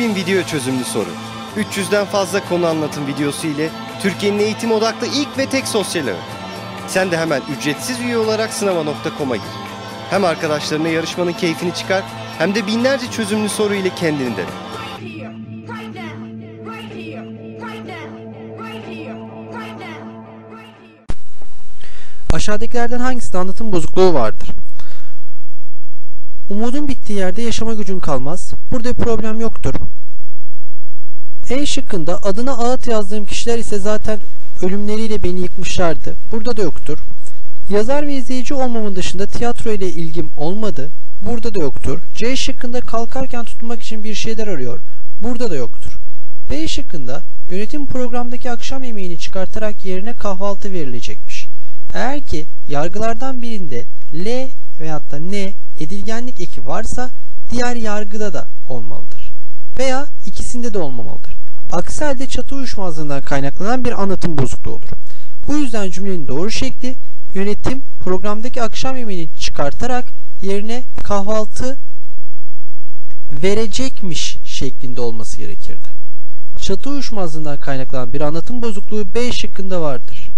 bin video çözümlü soru. 300'den fazla konu anlatım videosu ile Türkiye'nin eğitim odaklı ilk ve tek sosyal ağı. Sen de hemen ücretsiz üye olarak sınava.com'a gir. Hem arkadaşlarına yarışmanın keyfini çıkar hem de binlerce çözümlü soru ile kendini dene. Aşağıdakilerden hangisinde anlatım bozukluğu vardır? Umudun bittiği yerde yaşama gücün kalmaz. Burada problem yoktur. E şıkkında adına ağıt yazdığım kişiler ise zaten ölümleriyle beni yıkmışlardı. Burada da yoktur. Yazar ve izleyici olmamın dışında tiyatro ile ilgim olmadı. Burada da yoktur. C şıkkında kalkarken tutunmak için bir şeyler arıyor. Burada da yoktur. B şıkkında yönetim programdaki akşam yemeğini çıkartarak yerine kahvaltı verilecekmiş. Eğer ki yargılardan birinde L veyahut da N edilgenlik eki varsa diğer yargıda da olmalıdır. Veya ikisinde de olmamalıdır. Aksi halde çatı uyuşmazlığından kaynaklanan bir anlatım bozukluğu olur. Bu yüzden cümlenin doğru şekli yönetim programdaki akşam yemeğini çıkartarak yerine kahvaltı verecekmiş şeklinde olması gerekirdi. Çatı uyuşmazlığından kaynaklanan bir anlatım bozukluğu B şıkkında vardır.